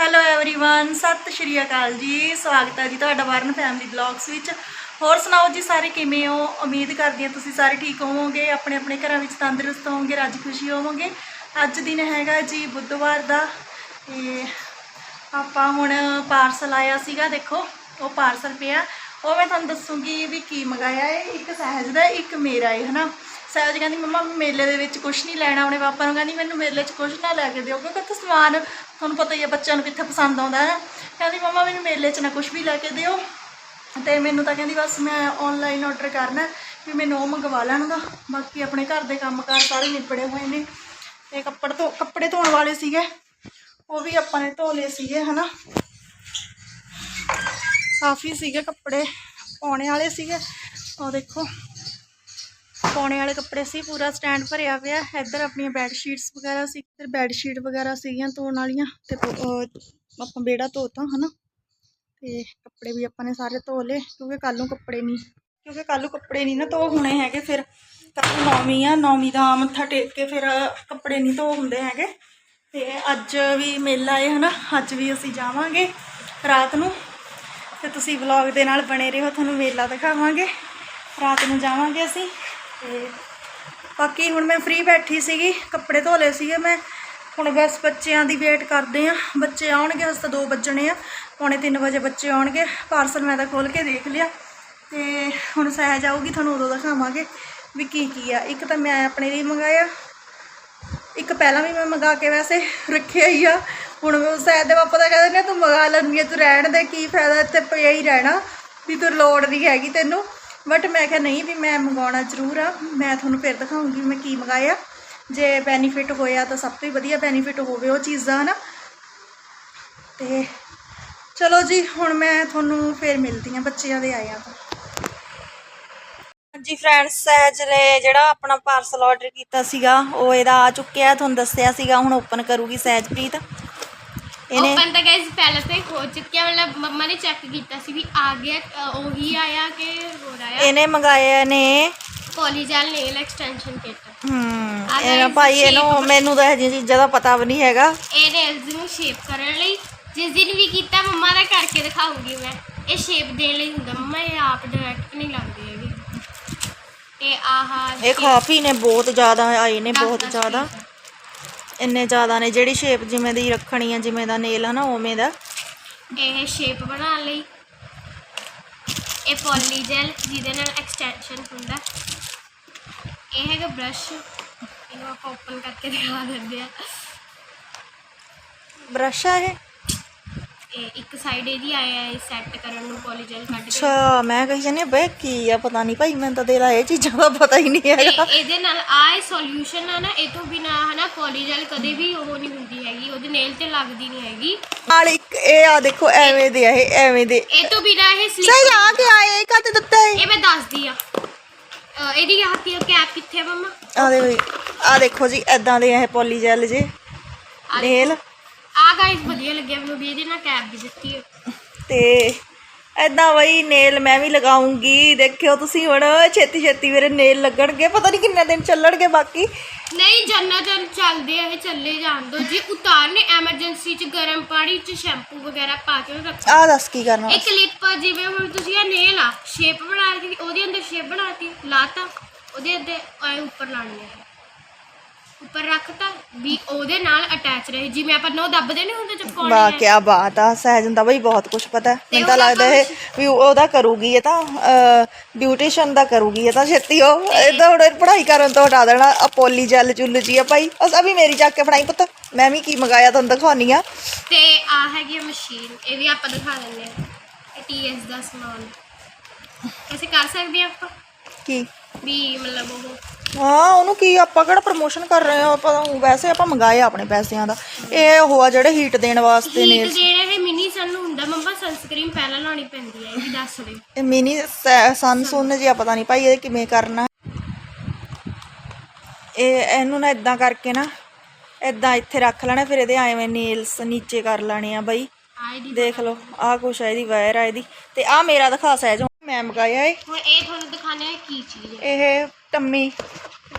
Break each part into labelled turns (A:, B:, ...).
A: Hello everyone ਸਤਿ ਸ਼੍ਰੀ ਅਕਾਲ ਜੀ ਸਵਾਗਤ ਹੈ ਜੀ ਤੁਹਾਡਾ ਵਰਨ ਫੈਮਿਲੀ ਬਲੌਗਸ ਵਿੱਚ ਹੋਰ ਸੁਣਾਓ ਜੀ ਸਾਰੇ ਕਿਵੇਂ ਹੋ ਉਮੀਦ ਕਰਦੀ ਹਾਂ ਤੁਸੀਂ ਸਾਰੇ ਠੀਕ ਹੋਵੋਗੇ ਆਪਣੇ ਆਪਣੇ ਘਰਾਂ ਵਿੱਚ ਤੰਦਰੁਸਤ ਹੋਵੋਗੇ ਰੱਜ ਖੁਸ਼ੀ ਹੋਵੋਗੇ ਅੱਜ ਦਿਨ ਹੈਗਾ ਜੀ ਬੁੱਧਵਾਰ ਦਾ ਤੇ ਆਪਾਂ ਹੁਣ ਪਾਰਸਲ ਆਇਆ ਸੀਗਾ ਦੇਖੋ ਉਹ ਪਾਰਸਲ ਪਿਆ ਉਹ ਮੈਂ ਤੁਹਾਨੂੰ ਦੱਸੂਗੀ ਵੀ ਕੀ ਮੰਗਾਇਆ ਹੈ ਇੱਕ ਸਹਿਜ ਦਾ, ਇੱਕ ਮੇਰਾ ਹੈ ਹਨਾ? ਸਹਿਜ ਕਹਿੰਦੀ, ਮੰਮਾ, ਮੇਲੇ ਦੇ ਵਿੱਚ ਕੁਝ ਨਹੀਂ ਲੈਣਾ ਉਹਨੇ ਪਾਪਾ ਨੂੰ। ਕਹਿੰਦੀ, ਮੈਨੂੰ ਮੇਲੇ 'ਚ ਕੁਝ ਨਾ ਲੈ ਕੇ ਦਿਓ, ਕਿਉਂਕਿ ਉੱਥੇ ਸਮਾਨ ਤੁਹਾਨੂੰ ਪਤਾ ਹੀ ਹੈ ਬੱਚਿਆਂ ਨੂੰ ਕਿੱਥੇ ਪਸੰਦ ਆਉਂਦਾ ਹੈ ਕਹਿੰਦੀ, ਮੰਮਾ, ਮੈਨੂੰ ਮੇਲੇ 'ਚ ਨਾ ਕੁਝ ਵੀ ਲੈ ਕੇ ਦਿਓ ਤੇ ਮੈਨੂੰ ਤਾਂ ਕਹਿੰਦੀ, ਬਸ ਮੈਂ ਆਨਲਾਈਨ ਆਰਡਰ ਕਰਨਾ ਵੀ ਮੈਨੂੰ ਉਹ ਮੰਗਵਾ ਲੈਣਗਾ ਬਾਕੀ ਆਪਣੇ ਘਰ ਦੇ ਕੰਮਕਾਰ ਸਾਰੇ ਨਿਬੜੇ ਹੋਏ ਨੇ। ਤੇ ਕੱਪੜੇ ਧੋ, ਕੱਪੜੇ ਧੋਣ ਵਾਲੇ ਸੀਗੇ। ਉਹ ਵੀ ਆਪਾਂ ਨੇ ਧੋ ਲਏ ਸੀਗੇ, ਹਨਾ? ਕਾਫੀ ਸੀਗੇ ਕੱਪੜੇ, ਪਾਉਣੇ ਵਾਲੇ ਸੀਗੇ। ਉਹ ਦੇਖੋ, ਪਾਉਣੇ ਵਾਲੇ ਕੱਪੜੇ ਸੀ, ਪੂਰਾ ਸਟੈਂਡ ਭਰਿਆ ਪਿਆ। ਇੱਧਰ ਆਪਣੀਆਂ ਬੈੱਡ ਸ਼ੀਟਸ ਵਗੈਰਾ ਸੀ, ਇੱਧਰ ਬੈੱਡ ਸ਼ੀਟ ਵਗੈਰਾ ਸੀਗੀਆਂ ਧੋਣ ਵਾਲੀਆਂ ਤੇ ਆਪਾਂ ਬੇੜਾ ਧੋਤਾ, ਹਨਾ? ਤੇ ਕੱਪੜੇ ਵੀ ਆਪਾਂ ਨੇ ਸਾਰੇ ਧੋ ਲਏ, ਕਿਉਂਕਿ ਕੱਲ ਨੂੰ ਕੱਪੜੇ ਨਹੀਂ, ਕਿਉਂਕਿ ਕੱਲ ਨੂੰ ਕੱਪੜੇ ਨਹੀਂ ਨਾ ਧੋ ਹੋਣੇ ਹੈਗੇ ਫਿਰ। ਕੱਲ ਨੌਵੀਂ ਆ, ਨੌਵੀਂ ਦਾ ਮੱਥਾ ਟੇਕ ਕੇ ਫਿਰ ਕੱਪੜੇ ਨਹੀਂ ਧੋ ਹੁੰਦੇ ਹੈਗੇ। ਤੇ ਅੱਜ ਵੀ ਮੇਲਾ ਹੈ ਹਨਾ? ਅੱਜ ਵੀ ਅਸੀਂ ਜਾਵਾਂਗੇ ਰਾਤ ਨੂੰ। ਤੇ ਤੁਸੀਂ ਵਲੌਗ ਦੇ ਨਾਲ ਬਣੇ ਰਹੋ, ਤੁਹਾਨੂੰ ਮੇਲਾ ਦਿਖਾਵਾਂਗੇ। ਰਾਤ ਨੂੰ ਜਾਵਾਂਗੇ ਅਸੀਂ। ਤੇ ਬਾਕੀ ਹੁਣ ਮੈਂ ਫ੍ਰੀ ਬੈਠੀ ਸੀਗੀ, ਕੱਪੜੇ ਧੋ ਲਏ ਸੀਗੇ ਮੈਂ। ਹੁਣ ਬਸ ਬੱਚਿਆਂ ਦੀ ਵੇਟ ਕਰਦੇ ਆ। ਬੱਚੇ ਆਉਣਗੇ ਹਸ ਤਾਂ 2 ਵੱਜਣੇ ਆ। ਪੌਣੇ 3 ਵਜੇ ਬੱਚੇ ਆਉਣਗੇ। ਪਾਰਸਲ ਮੈਂ ਤਾਂ ਖੋਲ ਕੇ ਦੇਖ ਲਿਆ। ਤੇ ਹੁਣ ਸਹਿਜ ਆਊਗੀ ਤੁਹਾਨੂੰ ਉਦੋਂ ਦਿਖਾਵਾਂਗੇ ਵੀ ਕੀ ਕੀ ਆ। ਇੱਕ ਤਾਂ ਮੈਂ ਆਪਣੇ ਲਈ ਮੰਗਾਇਆ। ਇੱਕ ਪਹਿਲਾਂ ਵੀ ਮੈਂ ਮੰਗਾ ਕੇ ਵੈਸੇ ਰੱਖਿਆ ਹੀ ਆ। ਹੁਣ ਉਹ ਸੈਦ ਦੇ ਪਾਪਾ ਦਾ ਕਹਿੰਦੇ ਨੇ, ਤੂੰ ਮੰਗਾ ਲੈਂਦੀ ਆ, ਤੂੰ ਰਹਿਣ ਦੇ, ਕੀ ਫਾਇਦਾ? ਇੱਥੇ ਪਿਆ ਹੀ ਰਹਿਣਾ, ਵੀ ਤੂੰ ਲੋੜ ਨਹੀਂ ਹੈਗੀ ਤੈਨੂੰ। ਬਟ ਮੈਂ ਕਿਹਾ, ਨਹੀਂ ਵੀ ਮੈਂ ਮੰਗਾਉਣਾ ਜ਼ਰੂਰ ਆ, ਮੈਂ ਤੁਹਾਨੂੰ ਫਿਰ ਦਿਖਾਉਂਗੀ ਮੈਂ ਕੀ ਮੰਗਾਇਆ। ਜੇ ਬੈਨੀਫਿਟ ਹੋਇਆ ਤਾਂ ਸਭ ਤੋਂ ਹੀ ਵਧੀਆ ਬੈਨੀਫਿਟ ਹੋਵੇ ਉਹ ਚੀਜ਼ਾਂ ਨਾ ਤੇ ਚਲੋ ਜੀ, ਹੁਣ ਮੈਂ ਤੁਹਾਨੂੰ ਫਿਰ ਮਿਲਦੀ ਆ, ਬੱਚਿਆਂ ਦੇ ਆਇਆ ਤੋਂ। ਹਾਂਜੀ ਫਰੈਂਡਸ ਸਹਿਜ ਨੇ ਜਿਹੜਾ ਆਪਣਾ ਪਾਰਸਲ ਆਰਡਰ ਕੀਤਾ ਸੀਗਾ, ਉਹ ਇਹਦਾ ਆ ਚੁੱਕਿਆ, ਤੁਹਾਨੂੰ ਦੱਸਿਆ ਸੀਗਾ, ਹੁਣ ਓਪਨ ਕਰੂਗੀ ਸਹਿਜਪ੍ਰੀਤ। ਇਹਨੇ
B: ਓਪਨ ਤਾਂ ਗਾਇਸ ਪਹਿਲਾਂ ਤੋਂ ਹੀ ਚੁੱਕਿਆ ਮਤਲਬ ਮੰਮਾ ਨੇ ਚੈੱਕ ਕੀਤਾ ਸੀ ਵੀ ਆ ਗਿਆ ਅ, ਉਹੀ ਆਇਆ ਕਿ ਹੋਰ ਆਇਆ?
A: ਇਹਨੇ ਮੰਗਾਏ ਨੇ।
B: ਪੋਲੀਜੈਲ ਨੇਲ ਐਕਸਟੈਂਸ਼ਨ ਕਿਟ
A: ਹਮ ਇਹ
B: guys,
A: ਭਾਈ
B: shape
A: ਇਹਨੂੰ ਮੈਨੂੰ ਤਾਂ ਇਹ ਜਿਹੀਆਂ ਚੀਜ਼ਾਂ ਦਾ ਪਤਾ ਵੀ ਨਹੀਂ ਹੈਗਾ।
B: ਇਹ ਨੇਲਸ ਨੂੰ ਸ਼ੇਪ ਕਰਨ ਲਈ ਜਿਸ ਦਿਨ ਵੀ ਕੀਤਾ ਮੰਮਾ ਦਾ ਕਰਕੇ ਦਿਖਾਉਂਗੀ ਮੈਂ। ਇਹ ਸ਼ੇਪ ਦੇਣ ਲਈ ਹੁੰਦਾ ਮੰਮਾ ਇਹ ਆਪ ਡਾਇਰੈਕਟ ਨਹੀਂ ਲੱਗਦੇ ਹੈਗੇ। ਤੇ ਆਹਾ
A: ਇਹ ਕਾਫੀ ਨੇ ਬਹੁਤ ਜ਼ਿਆਦਾ ਆਏ ਨੇ ਬਹੁਤ ਜ਼ਿਆਦਾ। ਇੰਨੇ ਜ਼ਿਆਦਾ ਨੇ ਜਿਹੜੀ ਸ਼ੇਪ ਜਿਵੇਂ ਦੀ ਰੱਖਣੀ ਆ ਜਿਵੇਂ ਦਾ ਨੇਲ ਹਨਾ ਉਵੇਂ ਦਾ।
B: ਇਹ ਸ਼ੇਪ ਬਣਾਉਣ ਲਈ ਇਹ ਪੋਲੀਜੈਲ ਜਿਹਦੇ ਨਾਲ ਐਕਸਟੈਂਸ਼ਨ ਹੁੰਦਾ। ਇਹ ਹੈਗਾ ਬ੍ਰਸ਼ ਇਹਨੂੰ ਆਪਾਂ ਓਪਨ ਕਰਕੇ ਦਿਖਾ ਦਿੰਦੇ ਆ।
A: ਬ੍ਰਸ਼ ਆ ਇਹ?
B: ਇੱਕ ਸਾਈਡ ਇਹਦੀ ਆਇਆ ਹੈ ਸੈੱਟ ਕਰਨ ਨੂੰ ਪੋਲੀਜੈਲ ਕੱਢ ਕੇ।
A: ਅੱਛਾ ਮੈਂ ਕਹੀ ਜਾਂਦੀ ਬਈ ਕੀ ਆ ਪਤਾ ਨਹੀਂ ਭਾਈ ਮੈਨੂੰ ਤਾਂ ਤੇਰਾ ਇਹ ਚੀਜ਼ਾਂ ਦਾ ਪਤਾ ਹੀ ਨਹੀਂ ਹੈਗਾ।
B: ਤੇ ਇਹਦੇ ਨਾਲ ਆਹ ਸੋਲੂਸ਼ਨ ਆ ਨਾ ਇਹ ਤੋਂ ਬਿਨਾ ਹਨਾ ਪੋਲੀਜੈਲ ਕਦੇ ਵੀ ਉਹ ਨਹੀਂ ਹੁੰਦੀ ਹੈਗੀ ਉਹਦੇ ਨੇਲ ਤੇ ਲੱਗਦੀ ਨਹੀਂ ਹੈਗੀ।
A: ਨਾਲ ਇੱਕ ਇਹ ਆ ਦੇਖੋ ਐਵੇਂ ਦੇ ਆ ਇਹ ਐਵੇਂ ਦੇ।
B: ਇਹ ਤੋਂ ਬਿਨਾ ਇਹ
A: ਸਹੀ
B: ਸਲਿਪ
A: ਆ ਕੇ ਆਏ ਕੱਟ ਦਿੱਤਾ ਹੈ
B: ਇਹ ਮੈਂ ਦੱਸਦੀ ਆ। ਅ, ਇਹਦੀ ਹੱਥੀ ਕੈਪ ਕਿੱਥੇ ਆ ਮੰਮਾ?
A: ਆ ਦੇ ਵੀ ਆ ਦੇਖੋ ਜੀ ਐਦਾਂ ਦੇ ਇਹ ਪੋਲੀ ਜੈਲ ਜੇ ਨੇਲ
B: ਆ ਗਾਇਸ ਵਧੀਆ ਲੱਗਿਆ ਮੈਨੂੰ ਵੀ ਇਹਦੇ ਨਾਲ ਕੈਪ ਵੀ ਦਿੱਤੀ ਹੈ
A: ਤੇ ਐਦਾਂ ਬਈ ਨੇਲ ਮੈਂ ਵੀ ਲਗਾਉਂਗੀ। ਦੇਖਿਓ ਤੁਸੀਂ ਹੁਣ ਛੇਤੀ ਛੇਤੀ ਮੇਰੇ ਨੇਲ ਲੱਗਣਗੇ। ਪਤਾ ਨਹੀਂ ਕਿੰਨੇ ਦਿਨ ਚੱਲਣਗੇ ਬਾਕੀ।
B: ਨਹੀਂ ਜੰਨਾ ਜਨ ਚੱਲਦੇ ਆ ਇਹ ਚੱਲੇ ਜਾਣ ਦੋ। ਜੇ ਉਤਾਰਨੇ ਐਮਰਜੈਂਸੀ ਚ ਗਰਮ ਪਾਣੀ ਚ ਸ਼ੈਂਪੂ ਵਗੈਰਾ ਪਾ ਕੇ ਰੱਖੋ।
A: ਆਹ ਦੱਸ ਕੀ ਕਰਨਾ।
B: ਇਹ ਕਲਿੱਪ ਜਿਵੇਂ ਹੁਣ ਤੁਸੀਂ ਇਹ ਨੇਲ ਆ ਸ਼ੇਪ ਬਣਾ ਕੇ ਉਹਦੇ ਅੰਦਰ ਸ਼ੇਪ ਬਣਾਤੀ ਲਾਤਾ ਉਹਦੇ ਅੰਦਰ ਐ ਉੱਪਰ ਲਾਣੀ ਹੈ ਉੱਪਰ ਰੱਖਤਾ ਵੀ ਉਹਦੇ ਨਾਲ ਅਟੈਚ ਰਹੇ। ਜਿਵੇਂ ਆਪਾਂ ਨੋ ਦੱਬਦੇ ਨਹੀਂ ਹੁੰਦੇ ਚਪਕਾਉਣੇ
A: ਵਾਹ ਕੀ ਬਾਤ ਆ ਸਹਿਜਨ ਦਾ ਬਈ ਬਹੁਤ ਕੁਝ ਪਤਾ ਹੈ। ਮੈਨੂੰ ਤਾਂ
B: ਉਹਦਾ
A: ਲੱਗਦਾ ਇਹ ਵੀ ਉਹਦਾ ਕਰੂਗੀ ਇਹ ਤਾਂ ਬਿਊਟੀਸ਼ੀਅਨ ਦਾ ਕਰੂਗੀ ਇਹ ਤਾਂ ਛੇਤੀ ਉਹ। ਇਹਦਾ ਹੁਣ ਪੜ੍ਹਾਈ ਕਰਨ ਤੋਂ ਹਟਾ ਦੇਣਾ ਆ ਪੋਲੀ ਜੈਲ ਚੁੱਲ ਜੀ ਆ ਭਾਈ। ਅਸ ਅਭੀ ਮੇਰੀ ਚੱਕ ਕੇ ਫੜਾਈ ਪੁੱਤ। ਮੈਂ ਵੀ ਕੀ ਮੰਗਾਇਆ ਤੁਹਾਨੂੰ ਦਿਖਾਉਣੀ ਆ।
B: ਤੇ ਆ ਹੈਗੀ ਮਸ਼ੀਨ ਇਹ ਵੀ ਆਪਾਂ ਦਿਖਾ ਦਿੰਦੇ ਆ ਇਹ ਟੀਐਸ ਦਾ ਸਮਾਨ। ਐਸੇ ਕਰ ਸਕਦੇ ਆ ਆਪਾਂ?
A: ਕੀ?
B: ਵੀ ਮਤਲਬ ਉਹ
A: ਹਾਂ ਉਹਨੂੰ ਕੀ ਆਪਾਂ ਕਿਹੜਾ ਪ੍ਰਮੋਸ਼ਨ ਕਰ ਰਹੇ ਹਾਂ? ਆਪਾਂ ਤਾਂ ਵੈਸੇ ਆਪਾਂ ਮੰਗਾਏ ਆਪਣੇ ਪੈਸਿਆਂ ਦਾ। ਇਹ ਉਹ ਆ ਜਿਹੜੇ ਹੀਟ ਦੇਣ ਵਾਸਤੇ ਨੇ।
B: ਹੀਟ ਇਹ ਮਿਨੀ ਸਨ ਨੂੰ ਹੁੰਦਾ ਮੰਮਾ ਸਨਸਕ੍ਰੀਨ ਪਹਿਲਾਂ ਲਾਉਣੀ ਪੈਂਦੀ ਹੈ ਇਹ ਵੀ ਦੱਸ ਦੇ।
A: ਇਹ ਮਿਨੀ ਸਨ ਸੁਨ ਜੀ ਪਤਾ ਨਹੀਂ ਭਾਈ ਇਹ ਕਿਵੇਂ ਕਰਨਾ? ਇਹ ਇਹਨੂੰ ਨਾ ਇਦਾਂ ਕਰਕੇ ਨਾ ਇਦਾਂ ਇੱਥੇ ਰੱਖ ਲੈਣਾ ਫਿਰ ਇਹਦੇ ਐਵੇਂ ਨੇਲਸ ਨੀਚੇ ਕਰ ਲੈਣੇ ਆ ਬਈ।
B: ਆ
A: ਦੇਖ ਲਓ ਆਹ ਕੁਛ ਆ ਇਹਦੀ ਵਾਇਰ ਆ ਇਹਦੀ। ਤੇ ਆ ਮੇਰਾ ਦਿਖਾ ਸਹਿਜ ਮੈਂ ਮੰਗਾਇਆ ਏ
B: ਹੁਣ ਇਹ ਤੁਹਾਨੂੰ ਦਿਖਾਣੇ ਆ ਕੀ ਚੀਜ਼ ਹੈ
A: ਇਹ ਟੰਮੀ।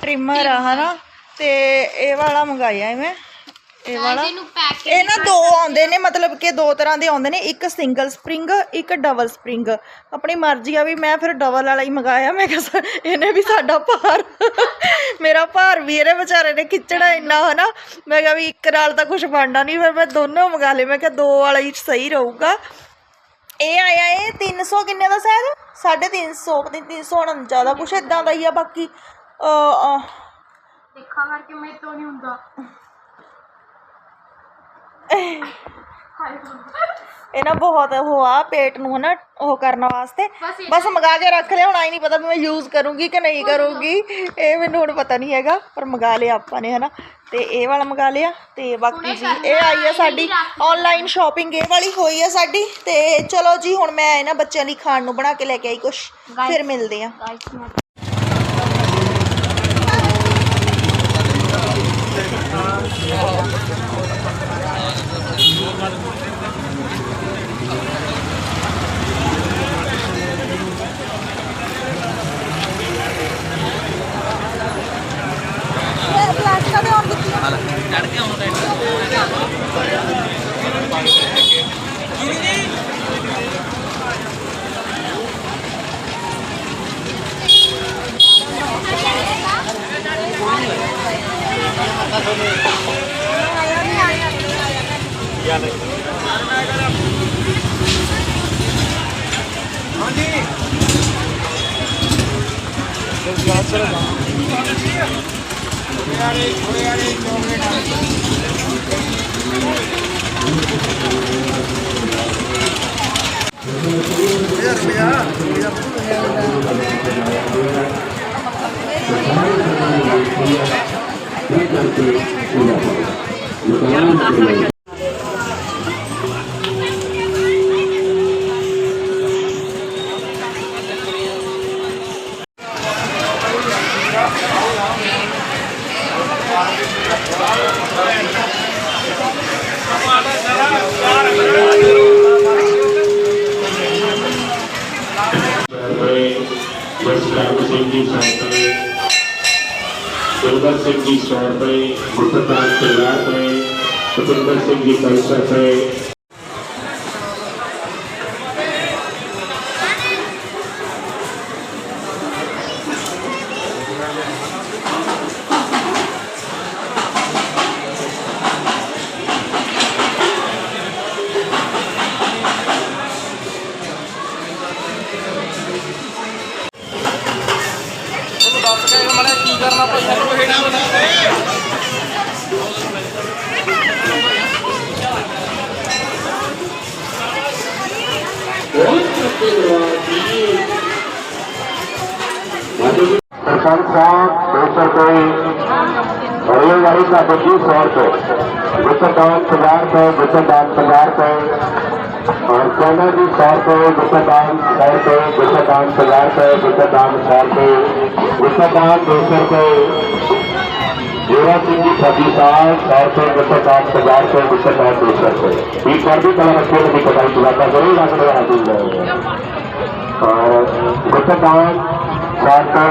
A: ਟ੍ਰਿਮਰ ਆ ਹਨਾ? ਤੇ ਇਹ ਵਾਲਾ ਮੰਗਾਇਆ ਏ ਮੈਂ। ਇਹ ਵਾਲਾ।
B: ਇਹਨੂੰ ਪੈਕ
A: ਇਹ ਨਾ ਦੋ ਆਉਂਦੇ ਨੇ ਮਤਲਬ ਕਿ ਦੋ ਤਰ੍ਹਾਂ ਦੇ ਆਉਂਦੇ ਨੇ ਇੱਕ ਸਿੰਗਲ ਸਪਰਿੰਗ ਇੱਕ ਡਬਲ ਸਪਰਿੰਗ ਆਪਣੀ ਮਰਜ਼ੀ ਆ ਵੀ ਮੈਂ ਫਿਰ ਡਬਲ ਵਾਲਾ ਹੀ ਮੰਗਾਇਆ। ਮੈਂ ਕਿਹਾ ਇਹਨੇ ਵੀ ਸਾਡਾ ਭਾਰ। ਮੇਰਾ ਭਾਰ ਵੀ ਇਹਨੇ ਵਿਚਾਰੇ ਨੇ ਖਿੱਚਣਾ ਇੰਨਾ ਹਨਾ? ਮੈਂ ਕਿਹਾ ਵੀ ਇੱਕ ਨਾਲ ਤਾਂ ਕੁਝ ਬਣਨਾ ਨਹੀਂ ਫਿਰ ਮੈਂ ਦੋਨੋਂ ਮੰਗਾ ਲਏ। ਮੈਂ ਕਿਹਾ ਦੋ ਵਾਲਾ ਹੀ ਸਹੀ ਰਹੂਗਾ। ਇਹ ਆਇਆ ਇਹ 300 ਕਿੰਨੇ ਦਾ ਸ਼ਾਇਦ? 350 ਪਤਾ ਨਹੀਂ 349 ਦਾ ਕੁਛ ਇਦਾਂ ਦਾ ਹੀ ਆ ਬਾਕੀ।
B: ਦੇਖਾ ਕਰਕੇ ਮੇਰੇ ਤੋਂ ਨਹੀਂ ਹੁੰਦਾ।
A: ਇਹ ਨਾ ਬਹੁਤ ਉਹ ਆ ਪੇਟ ਨੂੰ ਹਨਾ ਉਹ ਕਰਨ ਵਾਸਤੇ।
B: ਬਸ
A: ਮੰਗਾ ਕੇ ਰੱਖ ਲਿਆ ਹੁਣ ਆਈ ਨਹੀਂ ਪਤਾ ਵੀ ਮੈਂ ਯੂਜ਼ ਕਰੂੰਗੀ ਕਿ ਨਹੀਂ ਕਰੂੰਗੀ। ਇਹ ਮੈਨੂੰ ਹੁਣ ਪਤਾ ਨਹੀਂ ਹੈਗਾ ਪਰ ਮੰਗਾ ਲਿਆ ਆਪਾਂ ਨੇ ਹਨਾ। ਤੇ ਇਹ ਵਾਲਾ ਮੰਗਾ ਲਿਆ ਤੇ ਬਾਕੀ ਜੀ ਇਹ ਆਈ ਹੈ ਸਾਡੀ। ਆਨਲਾਈਨ ਸ਼ਾਪਿੰਗ ਇਹ ਵਾਲੀ ਹੋਈ ਹੈ ਸਾਡੀ। ਤੇ ਚਲੋ ਜੀ ਹੁਣ ਮੈਂ ਇਹਨਾਂ ਬੱਚਿਆਂ ਲਈ ਖਾਣ ਨੂੰ ਬਣਾ ਕੇ ਲੈ ਕੇ ਆਈ ਕੁਛ। ਫਿਰ ਮਿਲਦੇ ਆ। Terima kasih.
C: ਜਸਕਰਨ ਸਿੰਘ ਜੀ ਸੌ ਰੁਪਏ ਗੁਰਬਤ ਸਿੰਘ ਜੀ ਸੌ ਰੁਪਏ ਗੁਰਪ੍ਰਤਾਪ ਸਿੰਘ ਜੀ ਪੰਜ ਸੌ सरपंच साहब दो सौ रुपये रेलगाड़ी का बच्ची सौ रुपये गुस्सेदान हजार रुपये गुस्सेदान हजार रुपये और सोना जी सौ रुपये गुस्सेदान सौ रुपये गुस्सेदान हजार रुपये गुस्सेदान सौ रुपये गुस्सेदान दो सौ रुपये जोरा सिंह जी छब्बी साल चार सौ सौ साठ हज़ार सौ दो सौ साठ दो सौ। रुपये बीस पर भी कलर अच्छे लगी कटाई की बात ज़रूर आगे बढ़ा दी जाएगा और गुस्सा चार सौ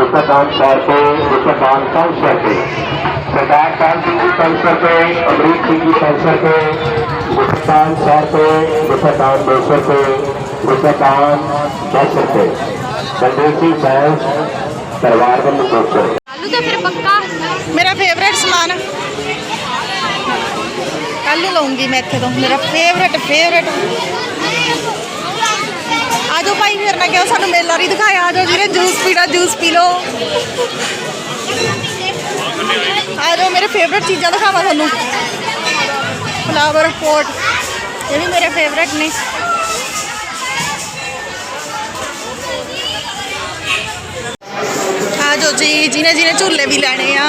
C: गुस्सा दान चार सौ गुस्सा दान पाँच सौ रुपये सरदार काल सिंह जी पाँच सौ रुपये अमरीत सिंह जी पाँच सौ रुपये गुस्सा दान सौ रुपये गुस्सा दान दो सौ रुपये गुस्सा दान दस रुपये संदेशी बैंक परिवार में दो सौ
B: आलू तो फिर पक्का
A: ਮੇਰਾ ਫੇਵਰੇਟ ਸਮਾਨ। ਕੱਲ ਨੂੰ ਲਵਾਂਗੀ ਮੈਂ ਇੱਥੇ ਤੋਂ। ਮੇਰਾ ਫੇਵਰੇਟ ਫੇਵਰੇਟ ਆਜੋ ਭਾਈ, ਫਿਰ ਨਾ ਕਿਹਾ ਸਾਨੂੰ ਮੇਲਾ ਨਹੀਂ ਦਿਖਾਇਆ। ਆਜੋ ਵੀਰੇ ਜੂਸ ਪੀਣਾ ਜੂਸ ਪੀ ਲਓ। ਆਜੋ ਮੇਰੇ ਫੇਵਰੇਟ ਚੀਜ਼ਾਂ ਦਿਖਾਵਾਂ ਤੁਹਾਨੂੰ। ਫਲਾਵਰ ਪੋਟ ਇਹ ਵੀ ਮੇਰੇ ਫੇਵਰੇਟ ਨੇ। ਆ ਜੋ ਜੀ ਜਿਹਨੇ ਜਿਹਨੇ ਝੂਲੇ ਵੀ ਲੈਣੇ ਆ।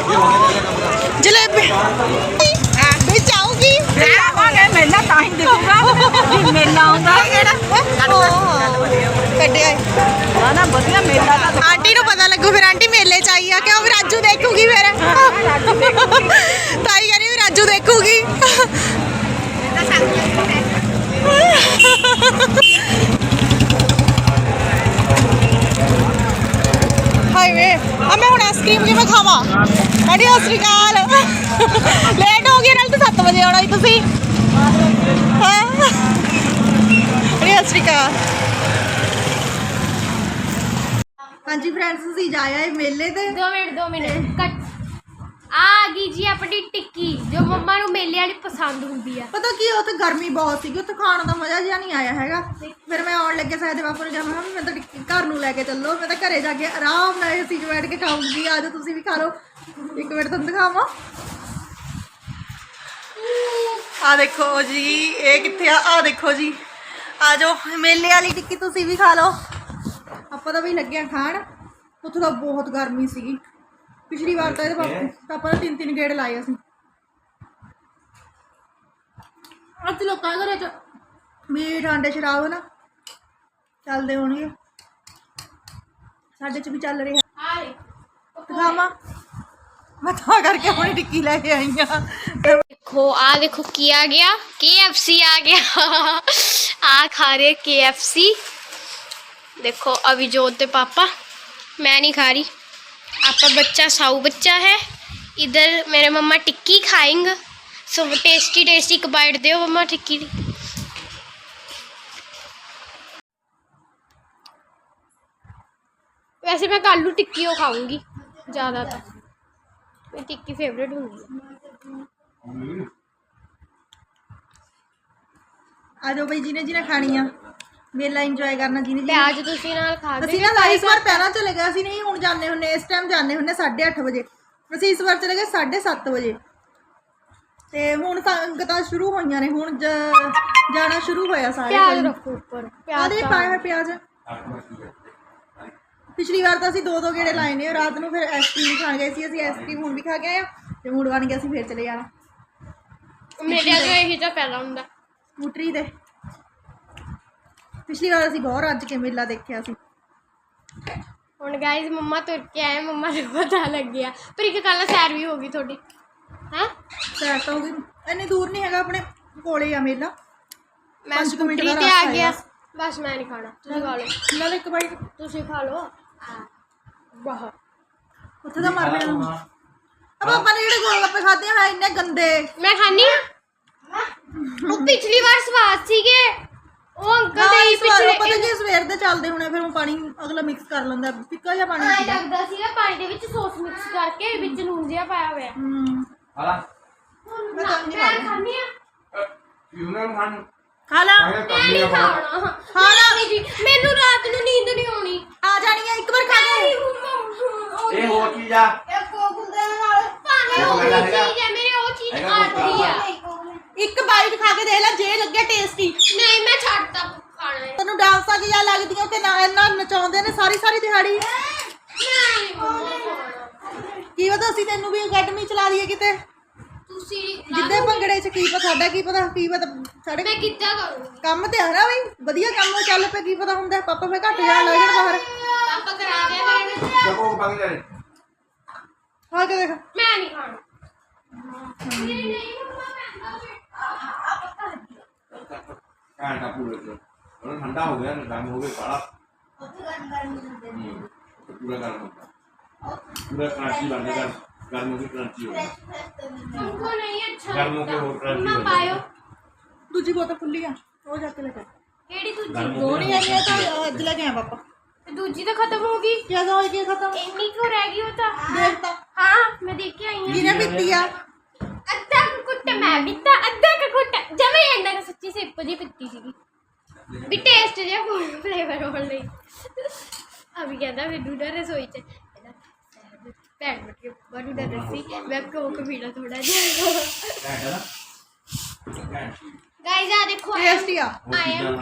A: ਜਲੇਬੀ ਵਿੱਚ ਆਉਗੀ
D: ਆਵਾਂਗੇ ਮੇਲਾ ਤਾਂ ਹੀ ਦਿਖੂਗਾ ਵੀ ਮੇਲਾ ਆਉਂਦਾ
A: ਕਿਹੜਾ ਕੱਢਿਆ ਏ।
D: ਨਾ ਨਾ ਵਧੀਆ ਮੇਲਾ ਤਾਂ
A: ਆਂਟੀ ਨੂੰ ਪਤਾ ਲੱਗੂ ਫਿਰ ਆਂਟੀ ਮੇਲੇ ਚ ਆਈ ਆ ਕਿਉਂ ਵੀ ਰਾਜੂ ਦੇਖੂਗੀ ਫਿਰ ਤਾਈ ਕਹਿੰਦੀ ਵੀ ਰਾਜੂ ਦੇਖੂਗੀ ਹਾਏ ਵੇ ਆ ਮੈਂ ਹੁਣ ਆਈਸਕ੍ਰੀਮ ਕਿਵੇਂ ਖਾਵਾਂ ਆਂਟੀ ਸਤਿ ਸ਼੍ਰੀ ਅਕਾਲ ਲੇਟ ਹੋ ਗਏ ਨਾਲ ਤਾਂ 7 ਵਜੇ ਆਉਣਾ ਸੀ ਤੁਸੀਂ ਹਾਂ ਆਂਟੀ ਸਤਿ ਸ਼੍ਰੀ ਅਕਾਲ ਹਾਂਜੀ ਫਰੈਂਡਸ ਅਸੀਂ ਜਾ ਆਏ ਮੇਲੇ ਤੇ?
B: 2 ਮਿੰਟ 2 ਮਿੰਟ। ਕੱਟ ਆ ਗਈ ਜੀ ਆਪਣੀ ਟਿੱਕੀ, ਜੋ ਮੰਮਾ ਨੂੰ ਮੇਲੇ ਵਾਲੀ ਪਸੰਦ ਹੁੰਦੀ ਆ।
A: ਪਤਾ ਕੀ ਉੱਥੇ ਗਰਮੀ ਬਹੁਤ ਸੀਗੀ, ਉੱਥੇ ਖਾਣ ਦਾ ਮਜ਼ਾ ਜਿਹਾ ਨਹੀਂ ਆਇਆ ਹੈਗਾ। ਫਿਰ ਮੈਂ ਆਉਣ ਲੱਗੇ ਸਾਇਦ ਬਾਪੂ ਨੂੰ ਜਾਵਾਂ ਮੈਂ ਤਾਂ ਟਿੱਕੀ ਘਰ ਨੂੰ ਲੈ ਕੇ ਚੱਲੋ, ਮੈਂ ਤਾਂ ਘਰੇ ਜਾ ਕੇ ਆਰਾਮ ਨਾਲ ਏਸੀ 'ਚ ਬੈਠ ਕੇ ਖਾਊਂਗੀ ਆਜੋ ਤੁਸੀਂ ਵੀ ਖਾ ਲਓ। ਇੱਕ ਮਿੰਟ ਤੁਹਾਨੂੰ ਦਿਖਾਵਾਂ। ਆ ਦੇਖੋ ਜੀ, ਇਹ ਕਿੱਥੇ ਆ? ਆ ਦੇਖੋ ਜੀ, ਆ ਜਾਓ, ਮੇਲੇ ਵਾਲੀ ਟਿੱਕੀ ਤੁਸੀਂ ਵੀ ਖਾ ਲਓ। ਆਪਾਂ ਤਾਂ ਵੀ ਲੱਗਿਆ ਖਾਣ, ਉੱਥੇ ਤਾਂ ਬਹੁਤ ਗਰਮੀ ਸੀਗੀ। ਪਿਛਲੀ ਵਾਰ ਤਾਂ ਇਹਦੇ ਪਾਪਾ ਪਾਪਾ ਨੇ ਤਿੰਨ ਤਿੰਨ ਗੇੜ ਲਾਏ ਅਸੀਂ ਅੱਜ ਲੋਕਾਂ ਦੇ ਘਰੇ ਚ ਮੀਟ ਆਂਡੇ ਸ਼ਰਾਬ ਨਾ ਚੱਲਦੇ ਹੋਣਗੇ ਸਾਡੇ ਚ ਵੀ ਚੱਲ ਰਿਹਾ
B: ਆ
A: ਦਿਖਾਵਾਂ ਮੈਂ ਤਾਂ ਕਰਕੇ ਆਪਣੀ ਟਿੱਕੀ ਲੈ ਕੇ ਆਈ ਆ
B: ਦੇਖੋ ਆ ਦੇਖੋ ਕੀ ਆ ਗਿਆ KFC ਆ ਗਿਆ ਆ ਖਾ ਰਹੇ KFC देखो अभिजोत ते पापा मैं नहीं खा रही आपका बच्चा साऊ बच्चा है। इधर मेरे मम्मा टिक्की खाएँगे। सो टेस्टी टेस्टी बाइट दो मम्मा टिक्की। वैसे मैं आलू टिक्की और खाऊँगी ज़्यादातर तो। मैं टिक्की फेवरेट हूँ
A: आ जाओ भाई जिन्हें जिन्हें खानी है। ਮੇਲਾ ਇੰਜੋਏ ਕਰਨਾ ਜਿਹਨੇ ਤੇ
B: ਅੱਜ ਤੁਸੀਂ ਨਾਲ ਖਾ ਕੇ
A: ਅਸੀਂ ਨਾ ਇਸ ਵਾਰ ਪਹਿਲਾਂ ਚਲੇ ਗਏ ਅਸੀਂ ਨਹੀਂ ਹੁਣ ਜਾਂਦੇ ਹੁੰਨੇ ਇਸ ਟਾਈਮ ਜਾਂਦੇ ਹੁੰਨੇ 8:30 ਵਜੇ। ਅਸੀਂ ਇਸ ਵਾਰ ਚਲੇ ਗਏ 7:30 ਵਜੇ। ਤੇ ਹੁਣ ਸੰਗਤਾਂ ਸ਼ੁਰੂ ਹੋਈਆਂ ਨੇ ਹੁਣ ਜਾਣਾ ਸ਼ੁਰੂ ਹੋਇਆ ਸਾਰੇ
B: ਪਿਆਜ਼ ਰੱਖੋ ਉੱਪਰ
A: ਪਿਆਜ਼ ਦੇ ਪਾਇਆ ਪਿਆਜ਼। ਪਿਛਲੀ ਵਾਰ ਤਾਂ ਅਸੀਂ ਦੋ ਦੋ ਗੇੜੇ ਲਾਏ ਨੇ ਰਾਤ ਨੂੰ ਫਿਰ ਆਈਸਕ੍ਰੀਮ ਖਾ ਗਏ ਸੀ ਅਸੀਂ ਆਈਸਕ੍ਰੀਮ ਹੁਣ ਵੀ ਖਾ ਗਏ ਆ ਤੇ ਮੂਡ ਬਣ ਗਿਆ ਅਸੀਂ ਫੇਰ ਚਲੇ ਜਾਣਾ।
B: ਮੇਰੇ ਅੱਗੇ ਇਹੀ ਤਾਂ ਪਹਿਲਾਂ ਹੁੰਦਾ।
A: ਸਕੂਟਰੀ ਤੇ। ਪਿਛਲੀ ਵਾਰ ਅਸੀਂ ਬਹੁਤ ਰੱਜ ਕੇ ਮੇਲਾ ਦੇਖਿਆ ਸੀ
B: ਹੁਣ ਗਾਇਜ਼ ਮੰਮਾ ਤੁਰ ਕੇ ਆਏ ਮੰਮਾ ਨੂੰ ਪਤਾ ਲੱਗ ਗਿਆ ਪਰ ਇੱਕ ਕੱਲ ਸੈਰ ਵੀ ਹੋ ਗਈ ਤੁਹਾਡੀ ਹੈ
A: ਸੈਰ ਤਾਂ ਹੋ ਗਈ ਇੰਨੀ ਦੂਰ ਨਹੀਂ ਹੈਗਾ ਆਪਣੇ ਕੋਲੇ ਆ ਮੇਲਾ
B: ਮੈਂ
A: ਪੰਜ ਕੁ ਮਿੰਟ
B: ਸਕੂਟਰੀ
A: ਦਾ
B: ਤੇ
A: ਰਸਤਾ
B: ਆ ਗਿਆ
A: ਹੈ।
B: ਬਸ ਮੈਂ ਨਹੀਂ ਖਾਣਾ ਤੁਸੀਂ ਖਾ ਲਓ
A: ਨਾਲ ਇੱਕ ਬਾਈਟ
B: ਤੁਸੀਂ ਖਾ ਲਓ ਬਾਹਰ
A: ਉੱਥੇ ਤਾਂ ਮਰ ਲੈਣਾ ਅਬ ਆਪਾਂ ਨੇ ਜਿਹੜੇ ਗੋਲ ਗੱਪੇ ਖਾਦੇ ਆ ਇੰਨੇ ਗੰਦੇ
B: ਮੈਂ ਖਾਣੀ ਆ ਉਹ ਪਿਛਲੀ ਵਾਰ ਸਵਾਦ ਸੀਗੇ ਉਹ ਅੰਕਲ ਦੇ ਹੀ
A: ਪਤਾ
B: ਪਿਛਲੇ
A: ਕੀ ਸਵੇਰ ਦੇ ਚੱਲਦੇ ਹੋਣੇ ਫਿਰ ਉਹ ਪਾਣੀ ਅਗਲਾ ਮਿਕਸ ਕਰ ਲੈਂਦਾ ਫਿੱਕਾ ਜਿਹਾ ਪਾਣੀ
B: ਆਏ
A: ਸੀਗਾ
B: ਲੱਗਦਾ ਸੀਗਾ ਪਾਣੀ ਦੇ ਵਿੱਚ ਸੌਸ ਮਿਕਸ ਕਰਕੇ ਵਿੱਚ ਨੂਨ ਜਿਹਾ ਪਾਇਆ ਹੋਇਆ।
A: ਹੂੰ।
C: ਹਾਲਾ
A: ਮੈਂ ਤਾਂ ਨਹੀਂ
B: ਮੈਂ ਖਾਣੀ ਆ।
C: ਯੂਨਾਂ ਖਾਨ
A: ਖਾ ਲਾ।
B: ਮੈਂ ਨਹੀਂ ਖਾਣਾ।
A: ਖਾ ਲਾ।
B: ਨਹੀਂ ਜੀ ਮੈਨੂੰ ਰਾਤ ਨੂੰ ਨੀਂਦ ਨਹੀਂ ਆਉਣੀ।
A: ਆ ਜਾਣੀ ਆ ਇੱਕ ਵਾਰ ਖਾ ਕੇ
C: ਇਹ ਹੋਰ ਚੀਜ਼ ਆ।
B: ਭਾਵੇਂ ਉਹ
C: ਹੈਗਾ, ਹੈਗਾ।
B: ਚੀਜ਼ ਹੈ ਮੇਰੇ ਉਹ ਚੀਜ਼
C: ਹੈਗਾ
B: ਆਦੀ ਆ।
A: ਇੱਕ ਬਾਈਟ ਖਾ ਕੇ ਦੇਖ ਲੈ ਜੇ ਲੱਗਿਆ ਟੇਸਟੀ
B: ਹੈ
A: ਤੈਨੂੰ ਡਾਂਸਾਂ ਜਿਹਾ ਲੱਗਦੀਆਂ ਕਿ ਨਾ ਇੰਨਾ ਨਚਾਉਂਦੇ ਨੇ ਸਾਰੀ ਸਾਰੀ ਦਿਹਾੜੀ।
B: ਮੈਂ।
A: ਕੀ ਪਤਾ ਅਸੀਂ ਤੈਨੂੰ ਵੀ ਅਕੈਡਮੀ ਚਲਾ ਦਈਏ ਕਿਤੇ?
B: ਤੁਸੀਂ
A: ਜਿੱਦੇ ਭੰਗੜੇ ਚ ਕੀ ਪਤਾ ਸਾਡਾ ਕੀ ਪਤਾ ਕੀ ਪਤਾ ਸਾਡੇ
B: ਮੈਂ ਕਿੱਦਾਂ ਕਰੂੰਗੀ?
A: ਕੰਮ ਤੇ ਆ ਨਾ ਬਈ ਵਧੀਆ ਕੰਮ ਚੱਲ ਪਿਆ ਕੀ ਪਤਾ ਹੁੰਦਾ ਪਾਪਾ ਫੇ ਘੱਟ ਜਾਣ ਲੱਗ ਜਾਣ ਬਾਹਰ।
B: ਪਾਪਾ ਕਰਾ ਦਿਆ ਕਰਨਗੇ
C: ਜੱਪੋ ਪਾ ਕੇ ਲੈ
A: ਆ ਕੇ ਦੇਖ।
B: ਮੈਂ ਨਹੀਂ ਖਾਣਾ। ਨਹੀਂ ਨਹੀਂ
C: ਘੰਟਾ ਪੂਰੇ ਤੇ ਹੁਣ ਠੰਡਾ ਹੋ ਗਿਆ ਨਾ ਦਮ ਹੋ ਗਿਆ ਕਾਲਾ ਹੂੰ, ਪੂਰਾ ਗਰਮ ਹੁੰਦਾ ਪੂਰਾ ਕ੍ਰਾਂਚੀ ਬਣ ਗਿਆ ਗਰਮ ਹੋ ਕੇ ਕ੍ਰਾਂਚੀ ਹੋ ਗਿਆ
B: तुमको नहीं अच्छा
C: गर्म होके
B: लगता।
C: हो रहा है,
B: तुम ना
C: हो
B: पायो
A: ਦੂਜੀ ਬੋਤਲ ਖੁੱਲੀ ਆ ਉਹ ਜਾ ਕੇ ਲੈ ਕੇ
B: केड़ी दूजी
C: ਗਰਮ ਹੋ
A: ਦੋ
C: ਗਿਆ
A: ਨਹੀਂ ਆਈਆਂ ਤਾਂ ਅੱਜ ਲੈ ਕੇ ਆਇਆ ਪਾਪਾ
B: ਤੇ ਦੂਜੀ ਤਾਂ ਖਤਮ ਹੋ ਗਈ
A: ਕਿਹਦਾ ਹੋ ਗਿਆ ਖਤਮ
B: ਇੰਨੀ ਕਿਉਂ ਰਹਿ ਗਈ ਉਹ ਤਾਂ
A: ਦੇਖ ਤਾਂ
B: ਹਾਂ ਮੈਂ ਦੇਖ ਕੇ ਆਈ ਹਾਂ
A: ਜਿਹਨੇ ਪੀਤੀ ਆ
B: ਅੱਧਾ ਕੁ ਕੁੱਟ ਮੈਂ ਪੀਤਾ ਅੱਧਾ ਕੁ ਕੁੱਟ ਜਮੇ ਇੰਨਾ ਕੁ ਸੱਚੀ ਸਿੱਪ ਜੀ ਪੀਤੀ ਸੀਗੀ ਵੀ ਟੇਸਟ ਜਿਹਾ ਕੋਈ ਫਲੇਵਰ ਹੋਣ ਲਈ ਅਭੀ ਕਹਿੰਦਾ ਵੀ ਦੂਡਾ ਰਸੋਈ ਚ ਕਹਿੰਦਾ, ਭੈਣ ਬਟ ਕੇ ਬਾਰੂ ਦਾ ਦੱਸੀ ਮੈਂ ਕੋਕ ਪੀਣਾ ਥੋੜਾ ਜਿਹਾ ਗਾਇਜ਼ ਆ ਦੇਖੋ
A: ਟੇਸਟੀ ਆ
B: I am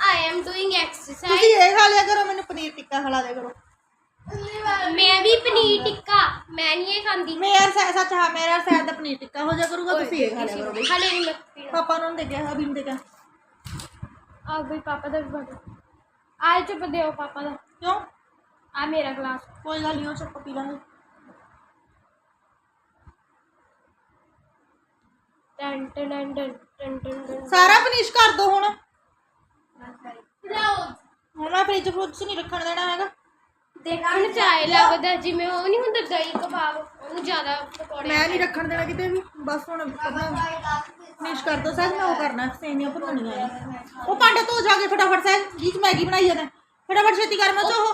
B: I am doing exercise
A: ਤੁਸੀਂ ਇਹ ਖਾ ਲਿਆ ਕਰੋ ਮੈਨੂੰ ਪਨੀਰ ਟਿੱਕਾ ਖਿਲਾ ਦਿਆ ਕਰੋ
B: ਮੈਂ ਵੀ ਪਨੀਰ ਟਿੱਕਾ ਮੈਂ ਨਹੀਂ ਇਹ ਖਾਂਦੀ
A: ਮੇਰਾ ਸੱਚ ਸੱਚ ਹਾਂ ਮੇਰਾ ਸੈਦ ਦਾ ਪਨੀਰ ਟਿੱਕਾ ਹੋ ਜਾ ਕਰੂਗਾ ਤੁਸੀਂ ਇਹ ਖਾ ਲਿਆ ਕਰੋ ਬਈ
B: ਹਲੇ ਨਹੀਂ ਮੈਂ ਪੀਣਾ
A: ਪਾਪਾ ਨੂੰ ਦੇ ਗਿਆ ਅਭੀ ਨੂੰ ਦੇ ਗਿਆ
B: ਆ ਬਈ ਪਾਪਾ ਦਾ ਵੀ ਬਣ ਆ ਚੁੱਪ ਦਿਓ ਪਾਪਾ ਦਾ
A: ਕਿਉਂ
B: ਆ ਮੇਰਾ ਗਲਾਸ
A: ਕੋਈ ਗੱਲ ਨਹੀਂ ਉਹ ਚੱਪ ਪੀ ਲਾਂਗੇ
B: ਟਨ ਟਨ ਟਨ ਟਨ ਟਨ ਟਨ ਟਨ
A: ਸਾਰਾ ਫਿਨਿਸ਼ ਕਰ ਦੋ ਹੁਣ।
B: ਲਓ
A: ਹੁਣ ਮੈਂ ਫ੍ਰਿਜ ਫਰੁੱਜ ਨਹੀਂ ਰੱਖਣ ਦੇਣਾ ਹੈਗਾ।
B: ਦੇਖਣ ਚ ਆਏ ਲੱਗਦਾ ਜਿਵੇਂ ਉਹ ਨਹੀਂ ਹੁੰਦਾ ਦਹੀਂ ਕਬਾਬ। ਉਹਨੂੰ ਜ਼ਿਆਦਾ ਪਕੌੜੇ
A: ਮੈਂ ਨਹੀਂ ਰੱਖਣ ਦੇਣਾ ਕਿਤੇ ਵੀ ਬਸ ਹੁਣ ਫਿਨਿਸ਼ ਕਰ ਦੋ ਸਹਿਜ ਮੈਂ ਉਹ ਕਰਨਾ ਸੇਵੀਆਂ ਭੁੰਨਣੀਆਂ ਨੇ। ਉਹ ਭਾਂਡੇ ਧੋ ਜਾ ਕੇ ਫਟਾਫਟ ਸਹਿਜ ਚ ਮੈਗੀ ਬਣਾਈ ਜਾਂਦਾ ਫਟਾਫਟ ਛੇਤੀ ਕਰ ਮੈਂ ਧੋ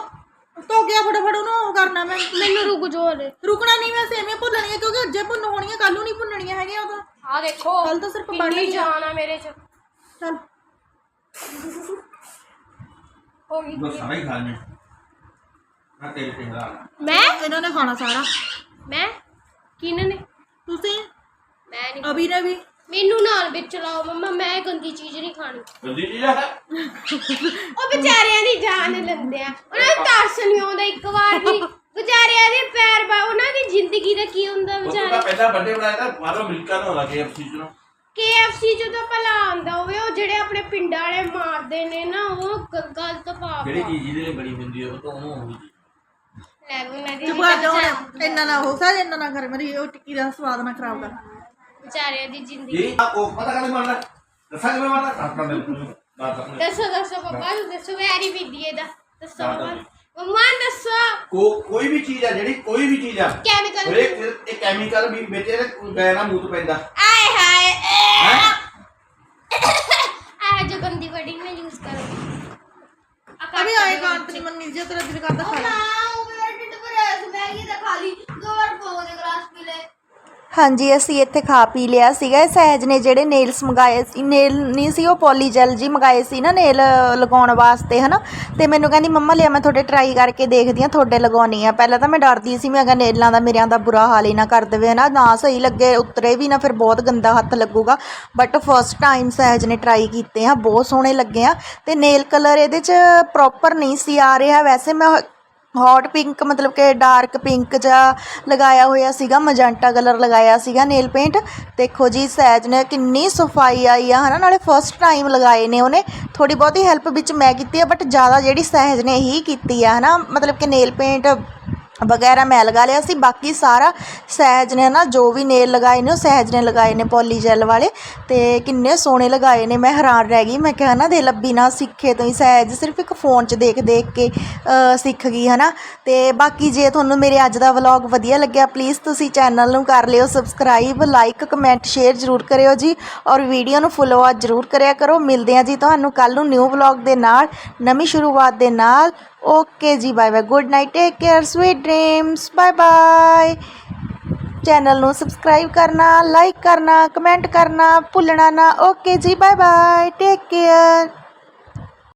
A: ਧੋ ਗਿਆ ਫਟਾਫਟ ਉਹਨੂੰ ਉਹ ਕਰਨਾ ਮੈਂ।
B: ਮੈਨੂੰ ਰੁਕ ਜੋ ਹਲੇ।
A: ਰੁਕਣਾ ਨਹੀਂ ਮੈਂ ਸੇਵੀਆਂ ਭੁੰਨਣੀਆਂ ਕਿਉਂਕਿ ਅੱਜੇ ਭੁੰਨ ਹੋਣੀਆਂ ਕੱਲ ਨੂੰ ਨਹੀਂ ਭੁੰਨਣੀਆਂ ਹੈਗੀਆਂ ਉਦੋਂ
B: ਆ ਦੇਖੋ
A: ਕੱਲ ਤਾਂ ਸਿਰਫ
B: ਕਿੰਨੀ
A: ਬਣ ਹੀ
B: ਜਾਨ ਆ ਮੇਰੇ ਚ।
A: ਚੱਲ।
B: ਹੋ ਗਈ।
E: ਬਸ ਸਾਰਾ ਹੀ ਖਾ ਲੈਣੇ ਮੈਂ ਤੇਰੇ ਤੇ ਹਰਾ
B: ਮੈਂ?
A: ਇਹਨਾਂ ਨੇ ਖਾਣਾ ਸਾਰਾ।
B: ਮੈਂ? ਕਿਹਨਾਂ ਨੇ?
A: ਤੁਸੀਂ?
B: ਮੈਂ ਨਹੀਂ
A: ਅਭੀ ਨੇ ਵੀ
B: ਮੈਨੂੰ ਨਾਲ ਵਿੱਚ ਲਾਓ ਮੰਮਾ ਮੈਂ ਗੰਦੀ ਚੀਜ਼ ਨਹੀਂ ਖਾਣੀ।
E: ਜਲਦੀ ਜੀ ਜਾ
B: ਉਹ ਵਿਚਾਰਿਆਂ ਦੀ ਜਾਨ ਲੈਂਦੇ ਆ। ਉਹਨਾਂ ਨੂੰ ਤਰਸ ਨਹੀਂ ਆਉਂਦਾ ਇੱਕ ਵਾਰ ਵੀ। ਵਿਚਾਰਿਆਂ ਦੇ ਪੈਰ ਬਾ ਉਹਨਾਂ ਦੀ ਜ਼ਿੰਦਗੀ ਦਾ ਕੀ ਹੁੰਦਾ
E: ਉਹ ਤਾਂ
B: ਵਿਚਾਰੇ?
E: ਪਹਿਲਾਂ ਵੱਡੇ ਬਣਾਇਆ ਤਾਂ ਬਾਹਰੋਂ ਅਮਰੀਕਾ ਤੋਂ ਲੱਗੇ ਐਫਸੀ ਚੋਂ।
B: KFC ਜਦੋਂ ਭਲਾ ਆਉਂਦਾ ਹੋਵੇ ਉਹ ਜਿਹੜੇ ਆਪਣੇ ਪਿੰਡਾਂ ਵਾਲੇ ਮਾਰਦੇ ਨੇ ਨਾ ਉਹ ਗਲਤ ਪਾਪ
E: ਜਿਹੜੀ। ਚੀਜ਼ ਜਿਹਦੇ ਲਈ ਬਣੀ ਹੁੰਦੀ ਹੈ ਉਹ ਤਾਂ ਉਹ
B: ਉਹਨਾਂ ਦੀ
A: ਚੁੱਪ ਕਰ ਜਾ ਹੁਣ ਇੰਨਾ ਨਾ ਹੋ ਸਹਿਜ ਇੰਨਾ ਨਾ ਕਰ ਮੇਰੀ ਉਹ ਟਿੱਕੀ ਦਾ ਸਵਾਦ ਨਾ ਖਰਾਬ ਕਰ।
B: ਵਿਚਾਰਿਆਂ ਦੀ ਜ਼ਿੰਦਗੀ।
E: ਜੀ ਆ ਉਹ ਪਤਾ ਕਦੇ ਮਾਰਨਾ ਦੱਸਾਂ ਕਿਵੇਂ ਮਾਰਨਾ ਆਪਣਾ ਮੈਨੂੰ ਬਾਤ ਆਪਣੀ
B: ਦੱਸੋ ਦੱਸੋ ਪਾਪਾ ਨੂੰ ਦੱਸੋ ਵੈਰੀ ਵਿਧੀ ਇਹਦਾ। ਦੱਸੋ
E: ਹਾਂ,
B: ਪਾਪਾ।
E: ਦੱਸੋ।
B: ਮੰਮਾ ਦੱਸੋ।
E: ਕੋ ਕੋਈ ਵੀ ਚੀਜ਼ ਆ ਜਿਹੜੀ ਕੋਈ ਵੀ ਚੀਜ਼ ਆ
B: ਕੈਮੀਕਲ
E: ਉਹਦੇ ਇਹ ਕੈਮੀਕਲ ਵੀ ਵਿੱਚ ਇਹਦੇ ਗਏ ਨਾ ਮੂਤ ਪੈਂਦਾ।
B: ਆਏ ਹਾਏ।
E: ਹੈ?
B: ਆ ਜੋ ਗੰਦੀ ਵਰਡੀ ਮੈਂ ਯੂਜ਼ ਕਰੂੰਗੀ।
A: ਅਭੀ ਆਏ ਖਾਣ ਤੇ ਨਹੀਂ ਮੰਨੀ ਜੇ ਤੇਰਾ ਦਿਲ ਕਰਦਾ ਖਾ ਲੈ ਹਾਂਜੀ, ਅਸੀਂ ਇੱਥੇ ਖਾ ਪੀ ਲਿਆ ਸੀਗਾ। ਇਹ ਸਹਿਜ ਨੇ ਜਿਹੜੇ ਨੇਲਸ ਮੰਗਾਏ ਸੀ ਨੇਲ ਨਹੀਂ ਸੀ, ਉਹ ਪੋਲੀ ਜੈਲ ਜੀ ਮੰਗਾਏ ਸੀ ਨਾ ਨੇਲ ਲਗਾਉਣ ਵਾਸਤੇ, ਹਨਾ? ਤੇ ਮੈਨੂੰ ਕਹਿੰਦੀ, ਮੰਮਾ, ਲਿਆ ਮੈਂ ਤੁਹਾਡੇ ਟਰਾਈ ਕਰਕੇ ਦੇਖਦੀ ਆ ਤੁਹਾਡੇ ਲਗਾਉਣੀ ਆ। ਪਹਿਲਾਂ ਤਾਂ ਮੈਂ ਡਰਦੀ ਸੀ ਮੈਂ ਅਗਾ ਨੇਲਾਂ ਦਾ ਮੇਰਿਆਂ ਦਾ ਬੁਰਾ ਹਾਲ ਹੀ ਨਾ ਕਰ ਦੇਵੇ, ਹਨਾ? ਨਾ ਸਹੀ ਲੱਗੇ, ਉਤਰੇ ਵੀ ਨਾ, ਫਿਰ ਬਹੁਤ ਗੰਦਾ ਹੱਥ ਲੱਗੂਗਾ। ਬਟ ਫਸਟ ਟਾਈਮ ਸਹਿਜ ਨੇ ਟਰਾਈ ਕੀਤੇ ਆ, ਬਹੁਤ ਸੋਹਣੇ ਲੱਗੇ ਆ। ਤੇ ਨੇਲ ਕਲਰ ਇਹਦੇ ਚ ਪ੍ਰੋਪਰ ਨਹੀਂ ਸੀ ਆ ਰਿਹਾ। ਵੈਸੇ ਮੈਂ ਹੌਟ ਪਿੰਕ ਮਤਲਬ ਕਿ ਡਾਰਕ ਪਿੰਕ ਜਿਹਾ ਲਗਾਇਆ ਹੋਇਆ ਸੀਗਾ ਮਜੈਂਟਾ ਕਲਰ ਲਗਾਇਆ ਸੀਗਾ ਨੇਲ ਪੇਂਟ ਦੇਖੋ ਜੀ, ਸਹਿਜ ਨੇ ਕਿੰਨੀ ਸਫ਼ਾਈ ਆਈ ਆ, ਹਨਾ? ਨਾਲੇ ਫਸਟ ਟਾਈਮ ਲਗਾਏ ਨੇ ਉਹਨੇ। ਥੋੜੀ ਬਹੁਤੀ ਹੈਲਪ ਵਿੱਚ ਮੈਂ ਕੀਤੀ ਆ ਬਟ ਜ਼ਿਆਦਾ ਜਿਹੜੀ ਸਹਿਜ ਨੇ ਹੀ ਕੀਤੀ ਆ, ਹਨਾ? ਮਤਲਬ ਕਿ ਨੇਲ ਪੇਂਟ ਵਗੈਰਾ ਮੈਂ ਲਗਾ ਲਿਆ ਸੀ। ਬਾਕੀ ਸਾਰਾ ਸਹਿਜ ਨੇ ਨਾ ਜੋ ਵੀ ਨੇਲ ਲਗਾਏ ਨੇ, ਉਹ ਸਹਿਜ ਨੇ ਲਗਾਏ ਨੇ ਪੋਲੀ ਜੈਲ ਵਾਲੇ ਤੇ ਕਿੰਨੇ ਸੋਹਣੇ ਲਗਾਏ ਨੇ। ਮੈਂ ਹੈਰਾਨ ਰਹਿ ਗਈ। ਮੈਂ ਕਿਹਾ ਨਾ, ਦੇ ਲੱਭੀ ਨਾ ਸਿੱਖੇ ਤੋਂ ਹੀ ਸਹਿਜ। ਸਿਰਫ ਇੱਕ ਫੋਨ 'ਚ ਦੇਖ ਦੇਖ ਕੇ ਸਿੱਖ ਗਈ, ਹਨਾ? ਤੇ ਬਾਕੀ ਜੇ ਤੁਹਾਨੂੰ ਮੇਰੇ ਅੱਜ ਦਾ ਵਲੌਗ ਵਧੀਆ ਲੱਗਿਆ ਪਲੀਜ਼ ਤੁਸੀਂ ਚੈਨਲ ਨੂੰ ਕਰ ਲਿਓ ਸਬਸਕ੍ਰਾਈਬ ਲਾਈਕ ਕਮੈਂਟ ਸ਼ੇਅਰ ਜ਼ਰੂਰ ਕਰਿਓ ਜੀ। ਔਰ ਵੀਡੀਓ ਨੂੰ ਫੋਲੋ ਆ ਜ਼ਰੂਰ ਕਰਿਆ ਕਰੋ। ਮਿਲਦੇ ਹਾਂ ਜੀ ਤੁਹਾਨੂੰ ਕੱਲ ਨੂੰ ਨਿਊ ਵਲੌਗ ਦੇ ਨਾਲ, ਨਵੀਂ ਸ਼ੁਰੂਆਤ ਦੇ ਨਾਲ। ਓਕੇ ਜੀ bye bye good night take care sweet dreams bye bye channel ਨੂੰ ਸਬਸਕ੍ਰਾਈਬ ਕਰਨਾ ਲਾਈਕ ਕਰਨਾ ਕਮੈਂਟ ਕਰਨਾ ਭੁੱਲਣਾ ਨਾ। ਓਕੇ ਜੀ ਬਾਏ ਬਾਏ ਟੇਕ ਕੇਅਰ